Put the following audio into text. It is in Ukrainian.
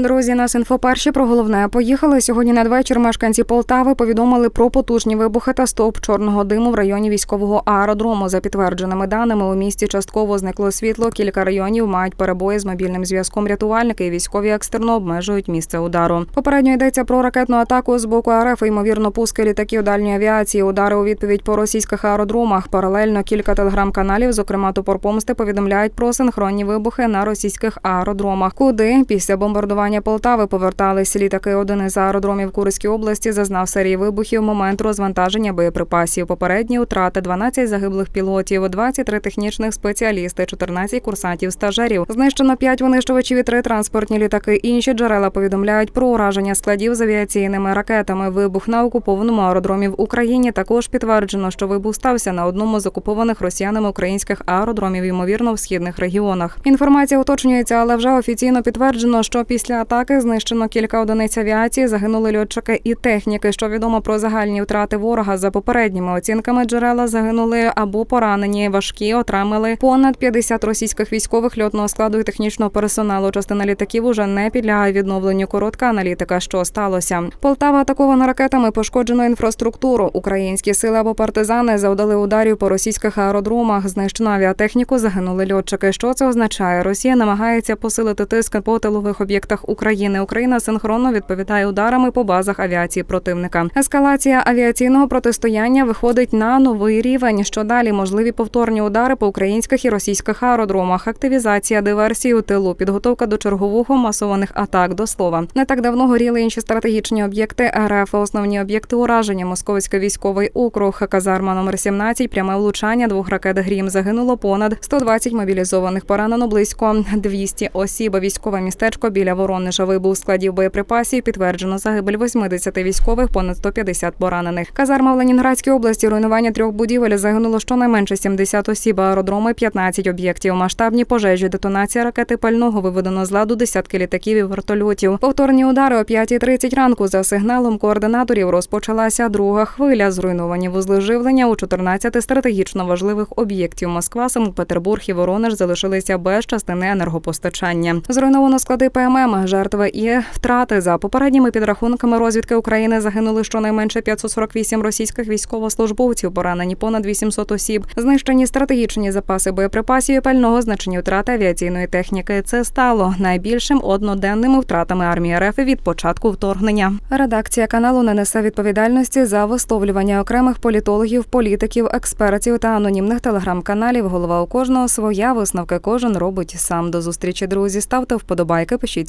Друзі, нас інфоперші про головне поїхали. Сьогодні надвечір мешканці Полтави повідомили про потужні вибухи та стовп чорного диму в районі військового аеродрому. За підтвердженими даними, у місті частково зникло світло. Кілька районів мають перебої з мобільним зв'язком. Рятувальники і військові екстерно обмежують місце удару. Попередньо йдеться про ракетну атаку з боку РФ, ймовірно, пуски літаків дальньої авіації. Удари у відповідь по російських аеродромах. Паралельно кілька телеграм-каналів, зокрема Топор Помсти, повідомляють про синхронні вибухи на російських аеродромах. Куди після бомбардування Полтави повертались літаки. Один із аеродромів Курській області зазнав серії вибухів. Момент розвантаження боєприпасів. Попередні втрати 12 загиблих пілотів, 23 технічних спеціалісти, 14 курсантів стажерів. Знищено 5 винищувачів і 3 транспортні літаки. Інші джерела повідомляють про ураження складів з авіаційними ракетами. Вибух на окупованому аеродромі в Україні також підтверджено, що вибух стався на одному з окупованих росіянами українських аеродромів, ймовірно, в східних регіонах. Інформація уточнюється, але вже офіційно підтверджено, що після атаки знищено кілька одиниць авіації, загинули льотчики і техніки. Що відомо про загальні втрати ворога за попередніми оцінками джерела загинули або поранені. Важкі отримали понад 50 російських військових льотного складу і технічного персоналу. Частина літаків уже не підлягає відновленню. Коротка аналітика, що сталося. Полтава атакована ракетами, пошкоджено інфраструктуру. Українські сили або партизани завдали ударів по російських аеродромах. Знищено авіатехніку, загинули льотчики. Що це означає? Росія намагається посилити тиск по тилових об'єктах України. Україна синхронно відповідає ударами по базах авіації противника. Ескалація авіаційного протистояння виходить на новий рівень. Що далі можливі повторні удари по українських і російських аеродромах, активізація диверсії у тилу, підготовка до чергового масованих атак. До слова, не так давно горіли інші стратегічні об'єкти РФ. Основні об'єкти ураження. Московський військовий округ, казарма номер 17, пряме влучання двох ракет Грім. Загинуло понад 120 мобілізованих. Поранено близько 200 осіб. Військове містечко біля Воронежа. Вибух складів боєприпасів. Підтверджено загибель 80 військових, понад 150 поранених. Казарма в Ленінградській області. Руйнування трьох будівель загинуло щонайменше 70 осіб. Аеродроми 15 об'єктів. Масштабні пожежі, детонація ракети пального виведено з ладу десятки літаків і вертольотів. Повторні удари о 5.30 ранку. За сигналом координаторів розпочалася друга хвиля. Зруйновані вузли живлення у 14 стратегічно важливих об'єктів. Москва, Санкт-Петербург і Воронеж залишилися без частини енергопостачання. Зруйновано склади ПММ, жертви і втрати за попередніми підрахунками розвідки України загинули щонайменше 548 російських військовослужбовців, поранені понад 800 осіб. Знищені стратегічні запаси боєприпасів і пального значені втрати авіаційної техніки. Це стало найбільшим одноденними втратами армії РФ від початку вторгнення. Редакція каналу не несе відповідальності за висловлювання окремих політологів, політиків, експертів та анонімних телеграм-каналів. Голова у кожного своя висновки кожен робить сам. До зустрічі друзі. Ставте вподобайки, пишіть